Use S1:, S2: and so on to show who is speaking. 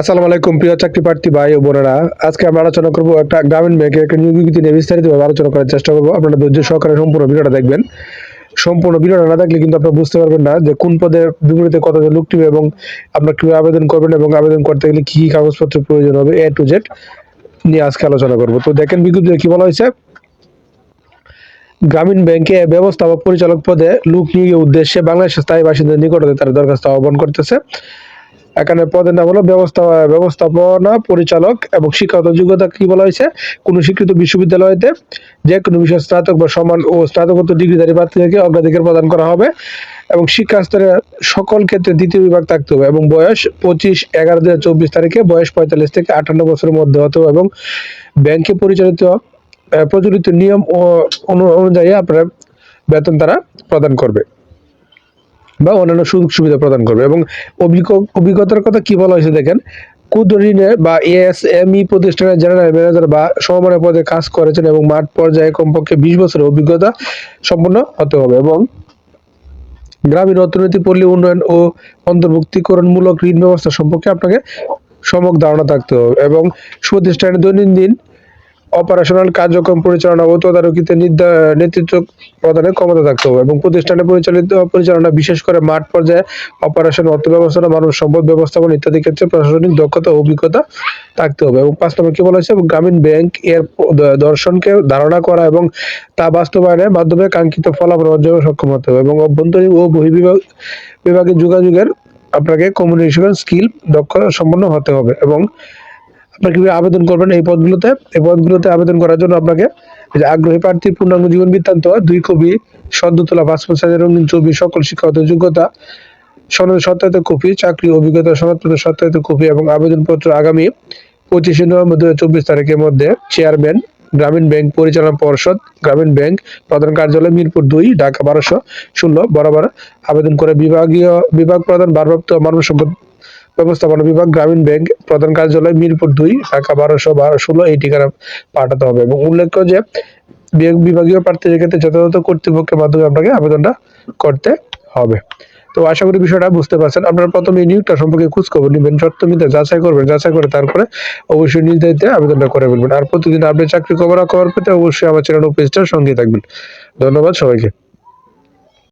S1: আসসালামু আলাইকুম, প্রিয় চাকরি প্রার্থী ভাই ও বোনেরা। আজকে আমরা আলোচনা করব একটা গ্রামীণ ব্যাংকে একটা নিয়োগ বিজ্ঞপ্তি নিয়ে বিস্তারিতভাবে আলোচনা করার চেষ্টা করব। আপনারা ধৈর্য সহকারে সম্পূর্ণ ভিডিওটা দেখবেন। সম্পূর্ণ ভিডিওটা না দেখলে কিন্তু আপনারা বুঝতে পারবেন না যে কোন পদে বিপরীতে কতজন লোক টিবে এবং আপনার কীভাবে আবেদন করবেন এবং আবেদন করতে গেলে কি কি কাগজপত্রের প্রয়োজন হবে এ টু জেড নিয়ে আজকে আলোচনা করব। তো দেখেন বিজ্ঞপ্তিতে কি বলা হয়েছে? গ্রামীণ ব্যাংকে ব্যবস্থাপক পরিচালক পদে লোক নিয়োগের উদ্দেশ্যে বাংলাদেশের স্থায়ী বাসিন্দাদের নিকটতে তার দরখাস্ত আহ্বান করতেছে। এখানে পদের নাম হলো ব্যবস্থা, ব্যবস্থাপনা পরিচালক এবং শিক্ষাগত যোগ্যতা কি বলা হয়েছে? কোন স্বীকৃত বিশ্ববিদ্যালয়তে যে কোনো বিষয়ে স্নাতক বা সমান ও স্নাতকোত্তর ডিগ্রিধারী প্রার্থীদেরকে অগ্রাধিকার প্রদান করা হবে এবং শিক্ষা স্তরে সকল ক্ষেত্রে দ্বিতীয় বিভাগ থাকতে হবে এবং বয়স পঁচিশ এগারো দু চব্বিশ তারিখে বয়স পঁয়তাল্লিশ থেকে আটান্ন বছরের মধ্যে হতে হবে এবং ব্যাংকে পরিচালিত প্রচলিত নিয়ম ও অনু- অনুযায়ী আপনার বেতন তারা প্রদান করবে। বা অন্যান্য সুযোগ সুবিধা প্রদান করবে। এবং অভিজ্ঞ অভিজ্ঞতার কথা কি বলা হয়েছে দেখেন, ক্ষুদ্র বা এএসএমই প্রতিষ্ঠানের জেনারেল ম্যানেজার বা সমমানের পদে কাজ করেছেন এবং মাঠ পর্যায়ে কমপক্ষে বিশ বছরের অভিজ্ঞতা সম্পন্ন হতে হবে এবং গ্রামীণ অর্থনীতি, পল্লী উন্নয়ন ও অন্তর্ভুক্তিকরণমূলক ঋণ ব্যবস্থা সম্পর্কে আপনাকে সম্যক ধারণা থাকতে হবে এবং প্রতিষ্ঠানের দৈনন্দিন অপারেশনাল কার্যক্রম পরিচালনা ও তদারকিতে নেতৃত্ব প্রদানের ক্ষমতা থাকতে হবে এবং প্রতিষ্ঠানে পরিচালিত, পরিচালনা বিশেষ করে মাঠ পর্যায়ে অপারেশন অর্থ ব্যবস্থাপনা মানব সম্পদ ব্যবস্থাপনা ইত্যাদি ক্ষেত্রে প্রশাসনিক দক্ষতা অভিজ্ঞতা থাকতে হবে এবং পাঁচ নম্বর কি বলা হয়েছে গ্রামীণ ব্যাংক এর দর্শনকে ধারণা করা এবং তা বাস্তবায়নের মাধ্যমে কাঙ্ক্ষিত ফলাফল অর্জনে সক্ষম হতে হবে এবং অভ্যন্তরীণ ও বহির্বিভাগ, বিভাগের যোগাযোগের আপনাকে কমিউনিকেশন স্কিল দক্ষতা সম্পন্ন হতে হবে এবং আপনার কীভাবে আবেদন করবেন এই পদগুলোতে? এই পদগুলোতে আবেদন করার জন্য আপনাকে আগ্রহী প্রার্থীর পূর্ণাঙ্গ জীবন বৃত্তান্ত, দুই কপি সদ্য তোলা পাসপোর্ট রঙিন ছবি সকল শিক্ষাগত যোগ্যতা, সনদ সত্যায়িত কপি, চাকরি অভিজ্ঞতা, সনদপত্র সত্যায়িত কপি এবং আবেদনপত্র আগামী পঁচিশে নভেম্বর দু তারিখের মধ্যে চেয়ারম্যান, গ্রামীণ ব্যাংক পরিচালনা পর্ষদ, গ্রামীণ ব্যাংক প্রধান কার্যালয় মিরপুর দুই, ঢাকা বারোশো ষোলো, বরাবর আবেদন করে বিভাগীয়, বিভাগ প্রধান, ভারপ্রাপ্ত মানব সম্পদ ব্যবস্থাপনা বিভাগ, গ্রামীণ ব্যাংক, প্রধান কার্যালয়, মিরপুর দুই ঢাকা বারোশো বারো, ষোলো, এই ঠিকানা পাঠাতে হবে। এবং উল্লেখ্য যে বিভাগীয় প্রার্থীদের ক্ষেত্রে যথাযথ কর্তৃপক্ষের মাধ্যমে আপনাকে আবেদনটা করতে হবে। তো আশা করি বিষয়টা বুঝতে পারছেন। আপনারা প্রথমে এই নিয়োগটা সম্পর্কে খোঁজ খবর নেবেন সত্য মিথ্যা যাচাই করবেন, যাচাই করে তারপরে অবশ্যই দায়িত্বে আবেদনটা করে ফেলবেন। আর প্রতিদিন আপনি চাকরি খবর খবর পেতে অবশ্যই আমার চ্যানেল পেজটার সঙ্গে থাকবেন। ধন্যবাদ সবাইকে।